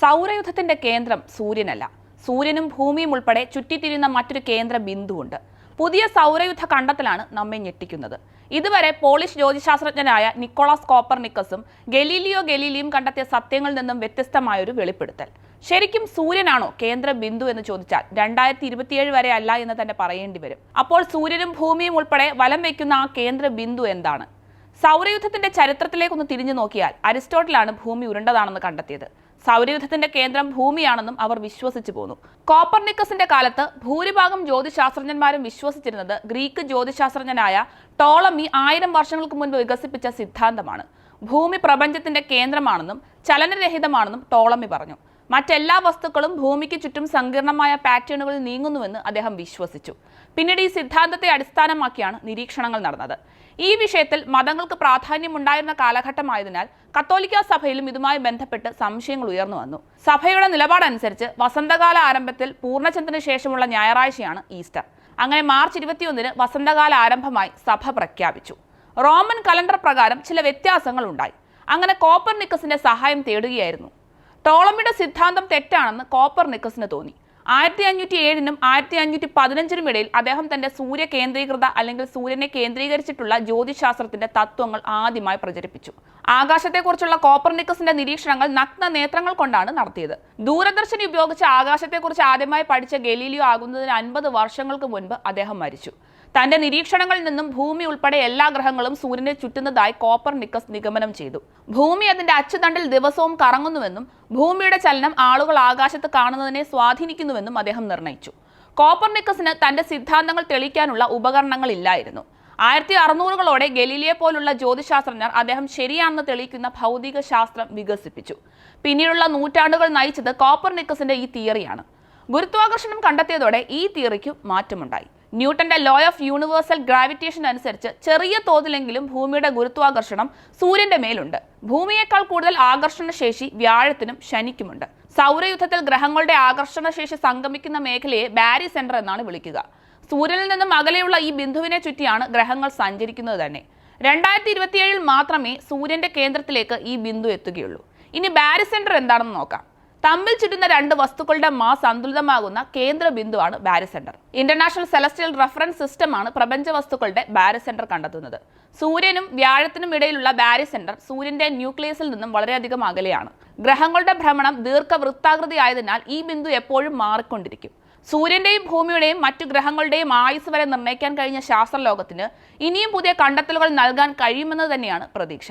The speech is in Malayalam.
സൗരയുധത്തിന്റെ കേന്ദ്രം സൂര്യനല്ല. സൂര്യനും ഭൂമിയും ഉൾപ്പെടെ ചുറ്റിത്തിരിയുന്ന മറ്റൊരു കേന്ദ്ര ബിന്ദുവുണ്ട്. പുതിയ സൗരയുദ്ധ കണ്ടെത്തലാണ് നമ്മെ ഞെട്ടിക്കുന്നത്. ഇതുവരെ പോളിഷ് ജ്യോതിശാസ്ത്രജ്ഞനായ നിക്കോളാസ് കോപ്പർനിക്കസും ഗലീലിയോ ഗലീലിയും കണ്ടെത്തിയ സത്യങ്ങളിൽ നിന്നും വ്യത്യസ്തമായൊരു വെളിപ്പെടുത്തൽ. ശരിക്കും സൂര്യനാണോ കേന്ദ്ര ബിന്ദു എന്ന് ചോദിച്ചാൽ രണ്ടായിരത്തി ഇരുപത്തിയേഴ് വരെ അല്ല എന്ന് തന്നെ പറയേണ്ടി വരും. അപ്പോൾ സൂര്യനും ഭൂമിയും ഉൾപ്പെടെ വലം വയ്ക്കുന്ന ആ കേന്ദ്ര ബിന്ദു എന്താണ്? സൗരയുദ്ധത്തിന്റെ ചരിത്രത്തിലേക്കൊന്ന് തിരിഞ്ഞു നോക്കിയാൽ അരിസ്റ്റോട്ടിലാണ് ഭൂമി ഉരുണ്ടതാണെന്ന് കണ്ടെത്തിയത്. സൗരയുദ്ധത്തിന്റെ കേന്ദ്രം ഭൂമിയാണെന്നും അവർ വിശ്വസിച്ചു പോന്നു. കോപ്പർനിക്കസിന്റെ കാലത്ത് ഭൂരിഭാഗം ജ്യോതിശാസ്ത്രജ്ഞന്മാരും വിശ്വസിച്ചിരുന്നത് ഗ്രീക്ക് ജ്യോതിശാസ്ത്രജ്ഞനായ ടോളമി ആയിരം വർഷങ്ങൾക്ക് മുൻപ് വികസിപ്പിച്ച സിദ്ധാന്തമാണ്. ഭൂമി പ്രപഞ്ചത്തിന്റെ കേന്ദ്രമാണെന്നും ചലനരഹിതമാണെന്നും ടോളമി പറഞ്ഞു. മറ്റെല്ലാ വസ്തുക്കളും ഭൂമിക്ക് ചുറ്റും സങ്കീർണമായ പാറ്റേണുകളിൽ നീങ്ങുന്നുവെന്ന് അദ്ദേഹം വിശ്വസിച്ചു. പിന്നീട് ഈ സിദ്ധാന്തത്തെ അടിസ്ഥാനമാക്കിയാണ് നിരീക്ഷണങ്ങൾ നടന്നത്. ഈ വിഷയത്തിൽ മതങ്ങൾക്ക് പ്രാധാന്യമുണ്ടായിരുന്ന കാലഘട്ടമായതിനാൽ കത്തോലിക്ക സഭയിലും ഇതുമായി ബന്ധപ്പെട്ട് സംശയങ്ങൾ ഉയർന്നു വന്നു. സഭയുടെ നിലപാടനുസരിച്ച് വസന്തകാല ആരംഭത്തിൽ പൂർണചന്ദ്രന് ശേഷമുള്ള ഞായറാഴ്ചയാണ് ഈസ്റ്റർ. അങ്ങനെ മാർച്ച് ഇരുപത്തിയൊന്നിന് വസന്തകാല ആരംഭമായി സഭ പ്രഖ്യാപിച്ചു. റോമൻ കലണ്ടർ പ്രകാരം ചില വ്യത്യാസങ്ങൾ ഉണ്ടായി അങ്ങനെ കോപ്പർ സഹായം തേടുകയായിരുന്നു. ടോളമിയുടെ സിദ്ധാന്തം തെറ്റാണെന്ന് കോപ്പർ നിക്കസിന് തോന്നി. ആയിരത്തി അഞ്ഞൂറ്റി ഏഴിനും ആയിരത്തി അഞ്ഞൂറ്റി പതിനഞ്ചിനും ഇടയിൽ അദ്ദേഹം തന്റെ സൂര്യ കേന്ദ്രീകൃത അല്ലെങ്കിൽ സൂര്യനെ കേന്ദ്രീകരിച്ചിട്ടുള്ള ജ്യോതിശാസ്ത്രത്തിന്റെ തത്വങ്ങൾ ആദ്യമായി പ്രചരിപ്പിച്ചു. ആകാശത്തെക്കുറിച്ചുള്ള കോപ്പർനിക്കസിന്റെ നിരീക്ഷണങ്ങൾ നഗ്ന നേത്രങ്ങൾ കൊണ്ടാണ് നടത്തിയത്. ദൂരദർശിനി ഉപയോഗിച്ച് ആകാശത്തെക്കുറിച്ച് ആദ്യമായി പഠിച്ച ഗലീലിയോ ആകുന്നതിന് അൻപത് വർഷങ്ങൾക്ക് മുൻപ് അദ്ദേഹം മരിച്ചു. തന്റെ നിരീക്ഷണങ്ങളിൽ നിന്നും ഭൂമി ഉൾപ്പെടെ എല്ലാ ഗ്രഹങ്ങളും സൂര്യനെ ചുറ്റുന്നതായി കോപ്പർ നിക്കസ് നിഗമനം ചെയ്തു. ഭൂമി അതിന്റെ അച്ചുതണ്ടിൽ ദിവസവും കറങ്ങുന്നുവെന്നും ഭൂമിയുടെ ചലനം ആളുകൾ ആകാശത്ത് കാണുന്നതിനെ സ്വാധീനിക്കുന്നുവെന്നും അദ്ദേഹം നിർണയിച്ചു. കോപ്പർ നിക്കസിന് തന്റെ സിദ്ധാന്തങ്ങൾ തെളിയിക്കാനുള്ള ഉപകരണങ്ങൾ ഇല്ലായിരുന്നു ആയിരത്തി അറുന്നൂറുകളോടെ ഗലീലിയെ പോലുള്ള ജ്യോതിശാസ്ത്രജ്ഞർ അദ്ദേഹം ശരിയാണെന്ന് തെളിയിക്കുന്ന ഭൗതിക ശാസ്ത്രം വികസിപ്പിച്ചു. പിന്നീടുള്ള നൂറ്റാണ്ടുകൾ നയിച്ചത് കോപ്പർ നിക്കസിന്റെ ഈ തിയറിയാണ്. ഗുരുത്വാകർഷണം കണ്ടെത്തിയതോടെ ഈ തിയറിക്ക് മാറ്റമുണ്ടായി. ന്യൂട്ടന്റെ ലോ ഓഫ് യൂണിവേഴ്സൽ ഗ്രാവിറ്റേഷൻ അനുസരിച്ച് ചെറിയ തോതിലെങ്കിലും ഭൂമിയുടെ ഗുരുത്വാകർഷണം സൂര്യന്റെ മേലുണ്ട്. ഭൂമിയേക്കാൾ കൂടുതൽ ആകർഷണ ശേഷി വ്യാഴത്തിനും ശനിക്കുമുണ്ട്. സൗരയുദ്ധത്തിൽ ഗ്രഹങ്ങളുടെ ആകർഷണ ശേഷി സംഗമിക്കുന്ന മേഖലയെ ബാരി സെന്റർ എന്നാണ് വിളിക്കുക. സൂര്യനിൽ നിന്നും അകലെയുള്ള ഈ ബിന്ദുവിനെ ചുറ്റിയാണ് ഗ്രഹങ്ങൾ സഞ്ചരിക്കുന്നത് തന്നെ. രണ്ടായിരത്തി ഇരുപത്തിയേഴിൽ മാത്രമേ സൂര്യന്റെ കേന്ദ്രത്തിലേക്ക് ഈ ബിന്ദു എത്തുകയുള്ളൂ. ഇനി ബാരി സെന്റർ എന്താണെന്ന് നോക്കാം. തമ്മിൽ ചുറ്റുന്ന രണ്ട് വസ്തുക്കളുടെ മാസ് സന്തുലിതമാകുന്ന കേന്ദ്ര ബിന്ദുവാണ് ബാരിസെന്റർ ഇന്റർനാഷണൽ സെലസ്റ്റിയൽ റഫറൻസ് സിസ്റ്റമാണ് പ്രപഞ്ച വസ്തുക്കളുടെ ബാരിസെന്റർ കണ്ടെത്തുന്നത്. സൂര്യനും വ്യാഴത്തിനും ഇടയിലുള്ള ബാരിസെന്റർ സൂര്യന്റെ ന്യൂക്ലിയസിൽ നിന്നും വളരെയധികം അകലെയാണ്. ഗ്രഹങ്ങളുടെ ഭ്രമണം ദീർഘവൃത്താകൃതി ആയതിനാൽ ഈ ബിന്ദു എപ്പോഴും മാറിക്കൊണ്ടിരിക്കും. സൂര്യന്റെയും ഭൂമിയുടെയും മറ്റു ഗ്രഹങ്ങളുടെയും ആയുസ് വരെ നിർണയിക്കാൻ കഴിഞ്ഞ ശാസ്ത്രലോകത്തിന് ഇനിയും പുതിയ കണ്ടെത്തലുകൾ നൽകാൻ കഴിയുമെന്ന് തന്നെയാണ് പ്രതീക്ഷ.